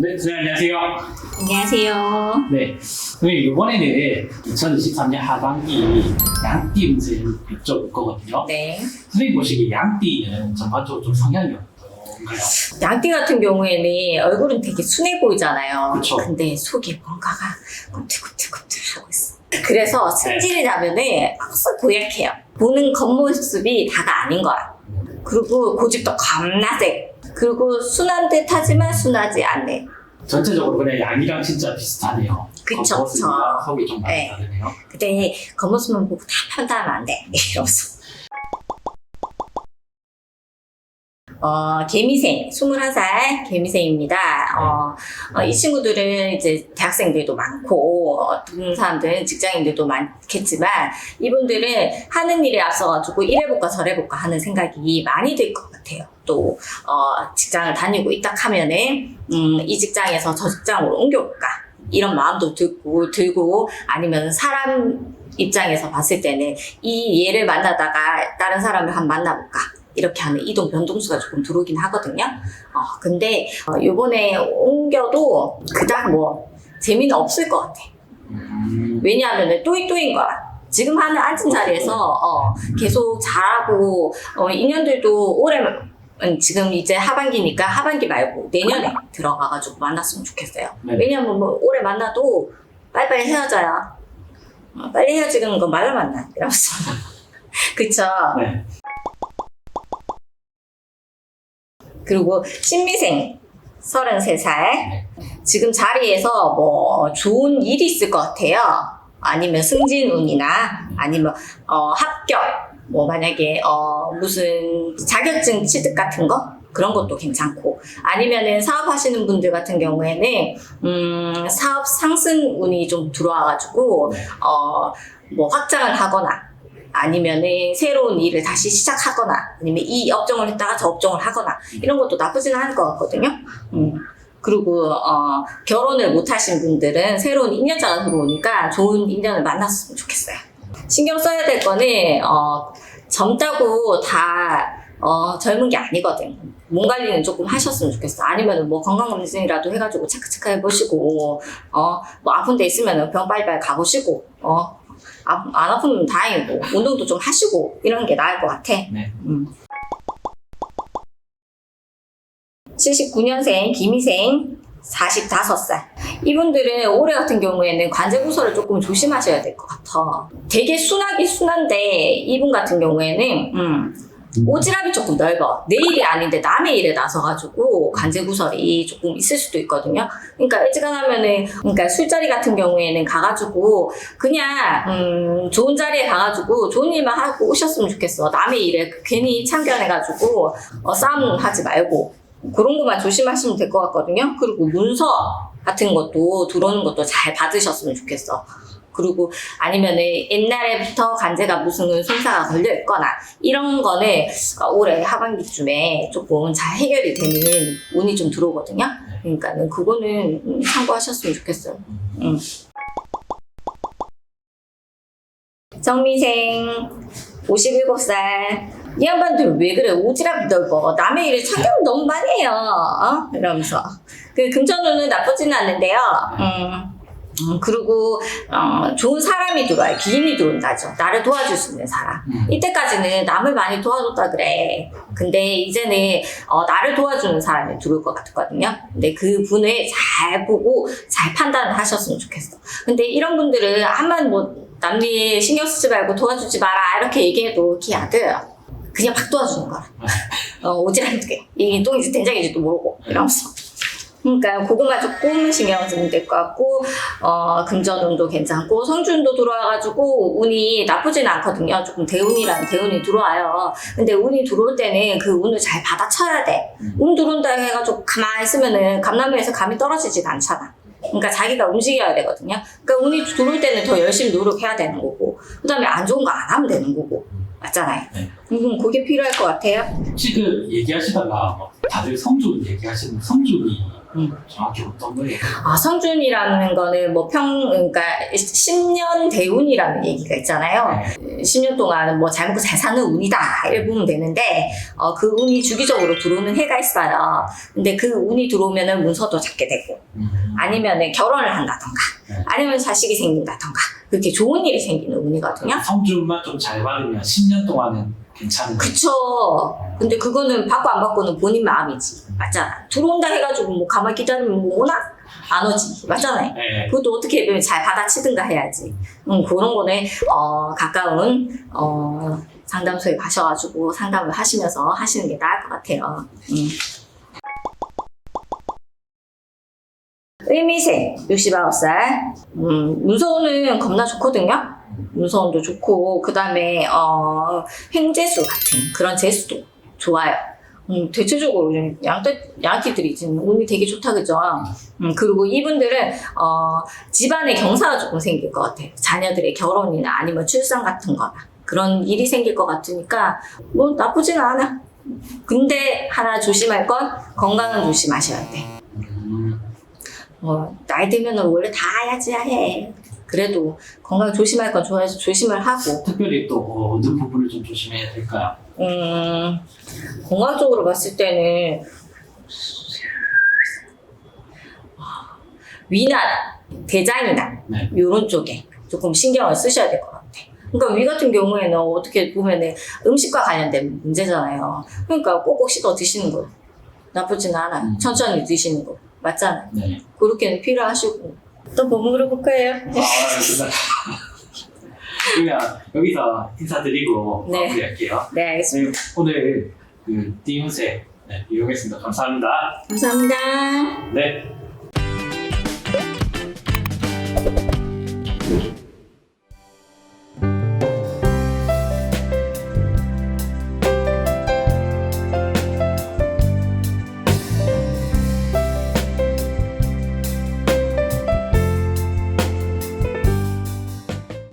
네, 선생님 안녕하세요. 안녕하세요. 네, 선생님 이번에는 2023년 하반기 양띠 운세 여쭤볼 거거든요. 네. 선생님 보시기에 양띠는 전반적으로 좀 성향이 어떤가요? 양띠 같은 경우에는 얼굴은 되게 순해 보이잖아요. 그쵸. 근데 속에 뭔가가 꿈틀꿈틀꿈틀하고 있어. 그래서 승질이 나면은 항상 고약해요. 보는 겉모습이 다가 아닌 거야. 그리고 고집도 겁나 세. 그리고 순한 듯 하지만 순하지 않네. 전체적으로 그냥 양이랑 진짜 비슷하네요. 그쵸, 겉모습이랑 그쵸. 속이 좀 많이 네. 다르네요. 근데 겉모습만 보고 다 판단하면 안 돼. 이러면서. 어, 개미생, 21살 개미생입니다. 어, 어, 이 친구들은 이제 대학생들도 많고, 어떤 사람들은 직장인들도 많겠지만, 이분들은 하는 일에 앞서가지고 이래볼까 저래볼까 하는 생각이 많이 들 것 같아요. 또, 어, 직장을 다니고 있다 하면은, 음, 이 직장에서 저 직장으로 옮겨볼까. 이런 마음도 들고, 들고, 아니면 사람 입장에서 봤을 때는 이 얘를 만나다가 다른 사람을 한번 만나볼까. 이렇게 하는 이동 변동수가 조금 들어오긴 하거든요. 어, 근데, 어, 요번에 옮겨도 그닥 뭐, 재미는 없을 것 같아. 음, 왜냐하면 또이또이인 거야. 지금 하는 앉은 자리에서, 어, 계속 잘하고, 어, 인연들도 올해, 음, 지금 이제 하반기니까 하반기 말고 내년에 들어가가지고 만났으면 좋겠어요. 네. 왜냐면 뭐 올해 만나도 빨리빨리 헤어져요. 어, 빨리 헤어지는 건 말로 만나. 이러면서. 그쵸. 네. 그리고 신미생 33살. 네. 지금 자리에서 뭐 좋은 일이 있을 것 같아요. 아니면 승진운이나 아니면 어, 합격. 뭐 만약에 어, 무슨 자격증 취득 같은 거 그런 것도 괜찮고 아니면은 사업하시는 분들 같은 경우에는 음, 사업 상승운이 좀 들어와가지고 네. 어, 뭐 확장을 하거나 아니면은 새로운 일을 다시 시작하거나 아니면 이 업종을 했다가 저 업종을 하거나 이런 것도 나쁘지는 않을 것 같거든요. 음. 그리고 어, 결혼을 못 하신 분들은 새로운 인연자가 들어오니까 좋은 인연을 만났으면 좋겠어요. 신경 써야 될 거는 어, 젊다고 다 어, 젊은 게 아니거든. 몸 관리는 조금 하셨으면 좋겠어. 아니면 뭐 건강검진이라도 해가지고 체크체크 해보시고, 어, 뭐 아픈 데 있으면 병 빨리빨리 가보시고, 어, 아, 안 아프면 다행이고, 운동도 좀 하시고, 이런 게 나을 것 같아. 네. 음. 79년생 김희생 45살. 이분들은 올해 같은 경우에는 관제 구설을 조금 조심하셔야 될 것 같아. 되게 순하기 순한데 이분 같은 경우에는 음, 오지랖이 조금 넓어. 내 일이 아닌데 남의 일에 나서가지고 관제 구설이 조금 있을 수도 있거든요. 그러니까 일찌감하면은 그러니까 술자리 같은 경우에는 가가지고 그냥 음, 좋은 자리에 가가지고 좋은 일만 하고 오셨으면 좋겠어. 남의 일에 괜히 참견해가지고 어, 싸움 하지 말고 그런 것만 조심하시면 될 것 같거든요. 그리고 문서 같은 것도 들어오는 것도 잘 받으셨으면 좋겠어. 그리고 아니면은 옛날에부터 간제가 무슨 손사가 걸려 있거나 이런 거는 올해 하반기쯤에 조금 잘 해결이 되는 운이 좀 들어오거든요. 그러니까는 그거는 참고하셨으면 좋겠어요. 음. 정미생 57살. 이 양반들 왜 그래? 오지랖이 넓어. 남의 일에 참견을 너무 많이 해요. 어? 이러면서. 그 금전운은 나쁘지는 않는데요. 음, 음, 그리고 어, 좋은 사람이 들어와요. 기인이 들어온다죠. 나를 도와줄 수 있는 사람. 음. 이때까지는 남을 많이 도와줬다 그래. 근데 이제는 어, 나를 도와주는 사람이 들어올 것 같거든요. 근데 그 분을 잘 보고 잘 판단을 하셨으면 좋겠어. 근데 이런 분들은 한만 뭐 남일 신경 쓰지 말고 도와주지 마라. 이렇게 얘기해도 기 아들 그냥 막 도와주는 거야. 어, 오지랖게. 이게 똥인지 된장인지도 모르고. 이러면서. 그러니까 그것만 조금 신경 쓰면 될 것 같고 어, 금전운도 괜찮고 성준도 들어와가지고 운이 나쁘지는 않거든요. 조금 대운이라는 대운이 들어와요. 근데 운이 들어올 때는 그 운을 잘 받아쳐야 돼. 운 들어온다 해가지고 가만히 있으면은 감나무에서 감이 떨어지진 않잖아. 그러니까 자기가 움직여야 되거든요. 그러니까 운이 들어올 때는 더 열심히 노력해야 되는 거고, 그 다음에 안 좋은 거 안 하면 되는 거고, 맞잖아요. 네. 음, 그게 필요할 것 같아요. 혹시 그 얘기하시다가 뭐 다들 성준 얘기하시는 성준이 음. 정확히 어떤 거예요? 아, 성준이라는 거는 뭐 평, 그러니까 10년 대운이라는 얘기가 있잖아요. 네. 10년 동안 뭐 잘 먹고 잘 사는 운이다. 이렇게 보면 되는데, 어, 그 운이 주기적으로 들어오는 해가 있어요. 근데 그 운이 들어오면은 문서도 잡게 되고, 음. 아니면은 결혼을 한다던가, 네. 아니면 자식이 생긴다던가, 그렇게 좋은 일이 생기는 운이거든요. 성준만 좀 잘 받으면 10년 동안은 괜찮은 거예요. 그쵸. 근데 그거는 받고 안 받고는 본인 마음이지. 맞잖아. 들어온다 해가지고 뭐 가만히 기다리면 뭐 오나? 안 오지. 맞잖아요. 네. 그것도 어떻게 보면 잘 받아치든가 해야지. 음, 그런 거는, 어, 가까운, 어, 상담소에 가셔가지고 상담을 하시면서 하시는 게 나을 것 같아요. 음. 의미생, 69살. 음, 문서운은 겁나 좋거든요. 문서운도 좋고, 그 다음에, 어, 횡재수 같은 그런 재수도 좋아요. 음, 대체적으로 좀 양떼, 양띠들이 지금 운이 되게 좋다, 그죠? 음, 그리고 이분들은, 어, 집안에 경사가 조금 생길 것 같아요. 자녀들의 결혼이나 아니면 출산 같은 거나. 그런 일이 생길 것 같으니까, 뭐, 나쁘진 않아. 근데 하나 조심할 건 건강은 조심하셔야 돼. 음. 뭐, 나이 들면은 원래 다 해야지야 해. 그래도 건강 조심할 건 조심을 하고, 특별히 또 어느 부분을 좀 조심해야 될까요? 음, 건강적으로 봤을 때는 위나 대장이나 네. 이런 쪽에 조금 신경을 쓰셔야 될 것 같아. 그러니까 위 같은 경우에는 어떻게 보면은 음식과 관련된 문제잖아요. 그러니까 꼭꼭 씹어 드시는 거 나쁘진 않아요. 음. 천천히 드시는 거 맞잖아요. 네. 그렇게는 필요하시고 또뭐 물어볼 거예요? 아, 그러면 여기서 인사드리고 네. 마무리할게요. 네, 알겠습니다. 네, 오늘 그 띠운세 네, 이용했습니다. 감사합니다. 감사합니다. 네.